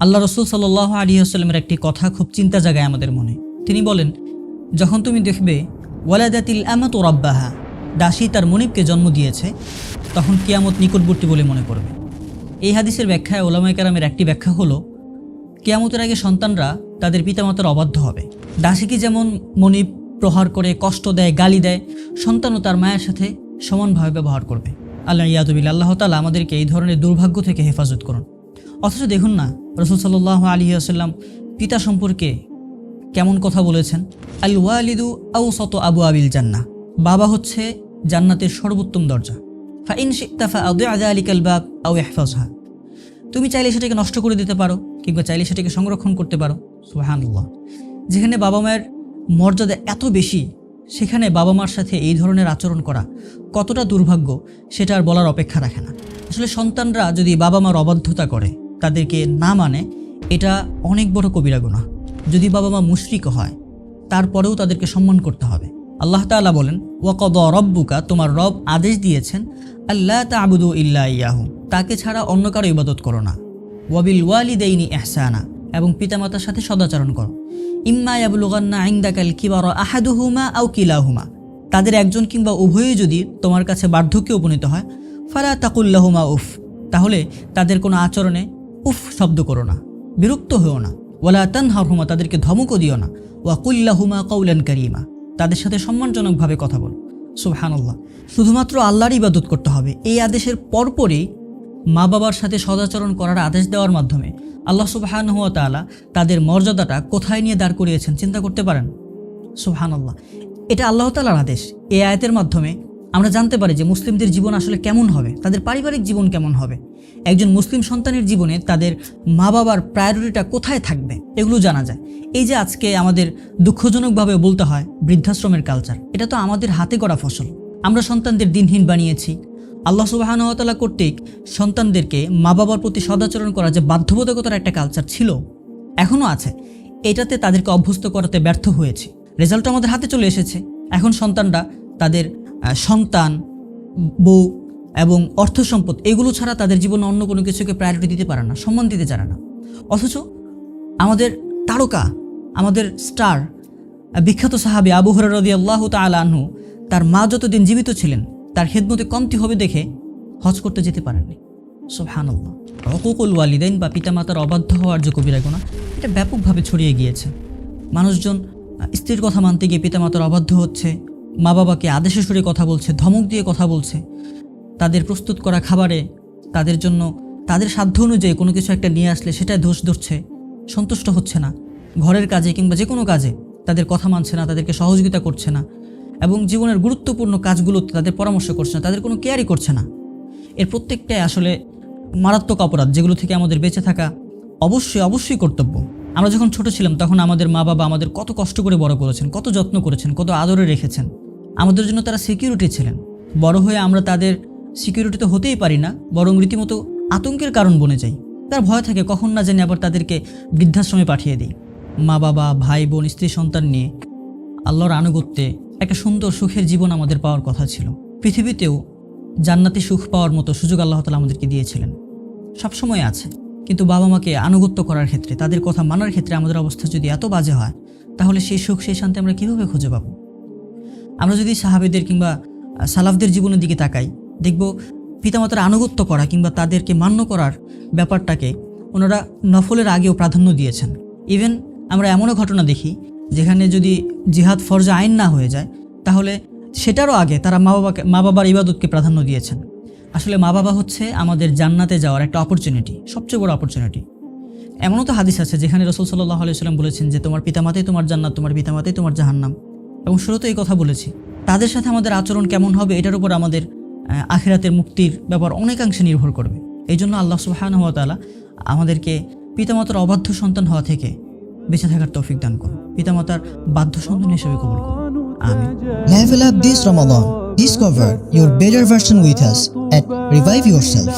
আল্লাহ রসুল সাল্লাহ আলী আসসালামের একটি কথা খুব চিন্তা জাগায় আমাদের মনে। তিনি বলেন, যখন তুমি দেখবে, ওয়ালাদাতিল আমাত ও রব্বাহা, দাসী তার মনিবকে জন্ম দিয়েছে, তখন কিয়ামত নিকটবর্তী বলে মনে করবে। এই হাদিসের ব্যাখ্যায় ওলামায় কারামের একটি ব্যাখ্যা হলো, কেয়ামতের আগে সন্তানরা তাদের পিতামাতার অবাধ্য হবে। দাসীকে যেমন মনিব প্রহার করে কষ্ট দেয়, গালি দেয়, সন্তানও তার মায়ের সাথে সমানভাবে ব্যবহার করবে। আল্লাহ ইয়াদুবিল আল্লাহ তালা আমাদেরকে এই ধরনের দুর্ভাগ্য থেকে হেফাজত করুন। অথচ দেখুন না, রসুল সাল্লাহ আলী আসাল্লাম পিতা সম্পর্কে কেমন কথা বলেছেন? আল ওয়ালিদু আউ সত আবু আবিল জান্না বাবা হচ্ছে জান্নাতের সর্বোত্তম দরজা। ফাইন শিক্তাফা আদু আদা আলিকাল বাব আউ এহফাজহা তুমি চাইলে সেটাকে নষ্ট করে দিতে পারো কিংবা চাইলে সেটাকে সংরক্ষণ করতে পারো। সুহানুল্লাহ যেখানে বাবা মায়ের মর্যাদা এত বেশি, সেখানে বাবা মার সাথে এই ধরনের আচরণ করা কতটা দুর্ভাগ্য, সেটা আর বলার অপেক্ষা রাখে না। আসলে সন্তানরা যদি বাবা মার অবাধ্যতা করে তাদেরকে না মানে এটা অনেক বড় কবিরা গুনাহ। যদি বাবা মা মুশরিক হয়, তারপরেও তাদেরকে সম্মান করতে হবে। আল্লাহ তাআলা বলেন, ওয়াকদ রব্বুকা তোমার রব আদেশ দিয়েছেন আল্লাহ তাবুদু ইল্লা ইয়াহু তাকে ছাড়া অন্য কারও ইবাদত করো না। ওয়াবিল ওয়ালিদাইনি এহসানা এবং পিতামাতার সাথে সদাচরণ করো। ইম্মা ইয়াবলুগান্না আইন্দাকাল কিবার আহাদুহুমা আও কিলাহুমা তাদের একজন কিংবা উভয়ই যদি তোমার কাছে বার্ধক্যে উপনীত হয়, ফালা তাকুল্লাহুমা উফ তাহলে তাদের কোনো আচরণে উফ শব্দ করো না, বিরক্ত হও না। ওয়ালা তানহারহুমা, তাদেরকে ধমকও দিও না। ওয়া ওয়াকুল্লাহুমা কৌলান কারিমা, তাদের সাথে সম্মানজনকভাবে কথা বলো। সুবহানাল্লাহ। শুধুমাত্র আল্লাহর ইবাদত করতে হবে। এই আদেশের পরপরই মা বাবার সাথে সদাচরণ করার আদেশ দেওয়ার মাধ্যমে আল্লাহ সুবহান হুয়া তাআলা তাদের মর্যাদাটা কোথায় নিয়ে দাঁড় করিয়েছেন চিন্তা করতে পারেন? সুবহানাল্লাহ। এটা আল্লাহ তাআলার আদেশ। এই আয়াতের মাধ্যমে আমরা জানতে পারি যে মুসলিমদের জীবন আসলে কেমন হবে, তাদের পারিবারিক জীবন কেমন হবে। একজন মুসলিম সন্তানের জীবনে তাদের মা বাবার প্রায়োরিটিটা কোথায় থাকবে, এগুলো জানা যায়। এই যে আজকে আমাদের দুঃখজনকভাবে বলতে হয় বৃদ্ধাশ্রমের কালচার এটা তো আমাদের হাতে করা ফসল। আমরা সন্তানদের দিনহীন বানিয়েছি। আল্লাহ সুবাহানতালা কর্তৃক সন্তানদেরকে মা বাবার প্রতি সদাচরণ করা যে বাধ্যবাধকতার একটা কালচার ছিল এখনও আছে। এটাতে তাদেরকে অভ্যস্ত করাতে ব্যর্থ হয়েছে। রেজাল্ট আমাদের হাতে চলে এসেছে। এখন সন্তানরা তাদের সন্তান, বউ এবং অর্থ সম্পদ, এগুলো ছাড়া তাদের জীবনে অন্য কোনো কিছুকে প্রায়োরিটি দিতে পারে না, সম্মান দিতে জানে না। অথচ আমাদের তারকা, আমাদের স্টার বিখ্যাত সাহাবি আবু হরদি আল্লাহ তালু তার মা যতদিন জীবিত ছিলেন, তার খেদমতে কমতি হবে দেখে হজ করতে যেতে পারেননি। সোহানুল্লাহ হকুকুল ওয়ালিদাইন বা পিতামাতার অবাধ্য হওয়ার যে কবিরা গোনা এটা ব্যাপকভাবে ছড়িয়ে গিয়েছে। মানুষজন স্ত্রীর কথা মানতে গিয়ে পিতামাতার অবাধ্য হচ্ছে মা বাবাকে আদেশে সুরে কথা বলছে, ধমক দিয়ে কথা বলছে। তাদের প্রস্তুত করা খাবারে, তাদের জন্য, তাদের সাধ্য অনুযায়ী কোনো কিছু একটা নিয়ে আসলে সেটাই দোষ ধরছে। সন্তুষ্ট হচ্ছে না। ঘরের কাজে কিংবা যে কোনো কাজে তাদের কথা মানছে না, তাদেরকে সহযোগিতা করছে না। এবং জীবনের গুরুত্বপূর্ণ কাজগুলোতে তাদের পরামর্শ করছে না, তাদের কোনো কেয়ারই করছে না। এর প্রত্যেকটাই আসলে মারাত্মক অপরাধ, যেগুলো থেকে আমাদের বেঁচে থাকা অবশ্যই অবশ্যই কর্তব্য। আমরা যখন ছোট ছিলাম, তখন আমাদের মা বাবা আমাদের কত কষ্ট করে বড় করেছেন, কত যত্ন করেছেন, কত আদরে রেখেছেন। আমাদের জন্য তারা সিকিউরিটি ছিলেন। বড় হয়ে আমরা তাদের সিকিউরিটি তো হতেই পারি না, বরং রীতিমতো আতঙ্কের কারণ বনে যাই। তার ভয় থাকে কখন না জানি আবার তাদেরকে বৃদ্ধাশ্রমে পাঠিয়ে দিই। মা বাবা, ভাই, বোন, স্ত্রী, সন্তান নিয়ে আল্লাহর আনুগত্যে একটা সুন্দর সুখের জীবন আমাদের পাওয়ার কথা ছিল। পৃথিবীতেও জান্নাতি সুখ পাওয়ার মতো সুযোগ আল্লাহ তালা আমাদেরকে দিয়েছিলেন। সবসময় আছে। কিন্তু বাবা মাকে আনুগত্য করার ক্ষেত্রে, তাদের কথা মানার ক্ষেত্রে আমাদের অবস্থা যদি এত বাজে হয়, তাহলে সেই সুখ, সেই শান্তি আমরা কীভাবে খুঁজে পাবো? আমরা যদি সাহাবেদের কিংবা সালাফদের জীবনের দিকে তাকাই, দেখব পিতামাতার আনুগত্য করা কিংবা তাদেরকে মান্য করার ব্যাপারটাকে ওনারা নফলের আগেও প্রাধান্য দিয়েছেন। ইভেন আমরা এমনও ঘটনা দেখি, যেখানে যদি জিহাদ ফরজা আইন না হয়ে যায়, তাহলে সেটারও আগে তারা মা বাবাকে, মা বাবার ইবাদতকে প্রাধান্য দিয়েছেন। আসলে মা বাবা হচ্ছে আমাদের জান্নাতে যাওয়ার একটা অপরচুনিটি সবচেয়ে বড় অপরচুনিটি এমনও তো হাদিস আছে যেখানে রসুল সাল্লাহ আলাইসাল্লাম বলেছেন যে, তোমার পিতামাতাই তোমার জান্নাত, তোমার পিতামাতাই তোমার জাহান্নাম। এবং শুরুতে এই কথা বলেছি। তাদের সাথে আমাদের আচরণ কেমন হবে, এটার উপর আমাদের আখিরাতের মুক্তির ব্যাপার অনেকাংশে নির্ভর করবে। এই জন্য আল্লাহ তালা আমাদেরকে পিতামাতার অবাধ্য সন্তান হওয়া থেকে বেঁচে থাকার তৌফিক দান করুন। পিতামাতার বাধ্য সন্তান হিসেবে কবুল করুন। Level up this Ramadan. Discover your better version with us at Revive Yourself.